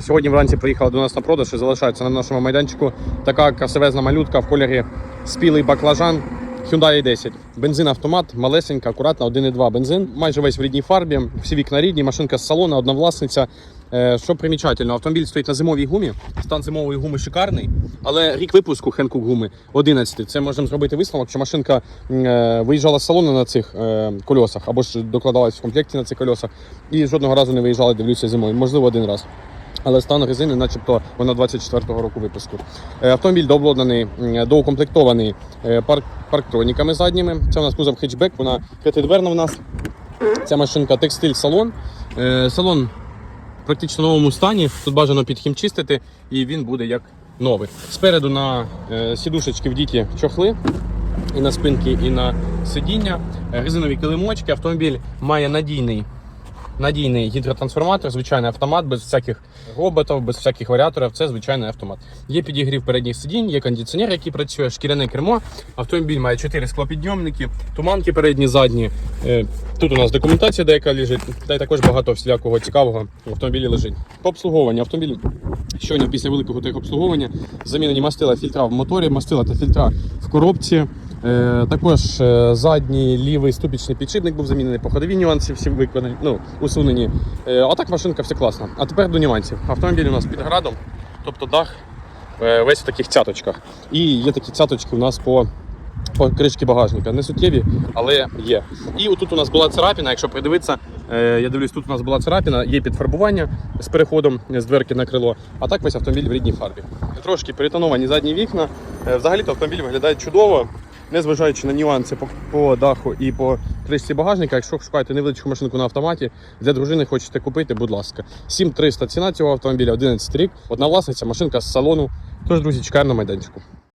Сьогодні вранці приїхала до нас на продаж і залишається на нашому майданчику така красивезна малютка в кольорі спілий баклажан. Hyundai 10. Бензин автомат, малесенька, акуратна, 1,2 бензин. Майже весь в рідній фарбі, всі вікна рідні, машинка з салону, одна власниця. Е, Що примічательно, автомобіль стоїть на зимовій гумі. Стан зимової гуми шикарний, але рік випуску Хенкук гуми 11. Це можемо зробити висновок, що машинка е, виїжджала з салону на цих е, кольосах або ж докладалась в комплекті на цих кольосах і жодного разу не виїжджала, дивлюся зимою. Можливо, один раз. Але стан резини, начебто, вона 24-го року випуску. Е, Автомобіль дообладнаний, доукомплектований е, парк, парктроніками задніми. Це у нас кузов хетчбек, вона п'ятидверна в нас. Ця машинка текстиль салон. Е, в практично новому стані. Тут бажано підхімчистити, і він буде як новий. Спереду на е, сідушечки вдіті чохли. І на спинки, і на сидіння. Е, Резинові килимочки. Автомобіль має надійний надійний гідротрансформатор, звичайний автомат, без всяких роботів, без всяких варіаторів. Це звичайний автомат. Є підігрів передніх сидінь, є кондиціонер, який працює, шкіряне кермо. Автомобіль має 4 склопідйомники, туманки передні, задні. Е, Тут у нас документація деяка лежить, та й також багато всілякого цікавого в автомобілі лежить. По обслуговуванню автомобіль щойно після великого техобслуговування замінені мастила фільтра в моторі, мастила та фільтра в коробці. Е, також е, задній лівий ступічний підшипник був замінений, по ходові нюанси всі виконані, ну, усунені. Е, а так машинка все класно. А тепер до нюансів. Автомобіль у нас під градом, тобто дах весь в таких цяточках. І є такі цяточки у нас по, по кришці багажника. Не суттєві, але є. І отут у нас була царапіна, якщо придивитися, я дивлюсь, тут у нас була царапіна, є підфарбування з переходом з дверки на крило, а так весь автомобіль в рідній фарбі. Трошки перетоновані задні вікна. Взагалі-то автомобіль виглядає чудово. Незважаючи на нюанси по, по даху і по кришці багажника, якщо шукаєте невеличку машинку на автоматі, для дружини хочете купити, будь ласка. 7300 ціна цього автомобіля, 11 рік, одна власниця, машинка з салону. Тож, друзі, чекаємо на майданчику.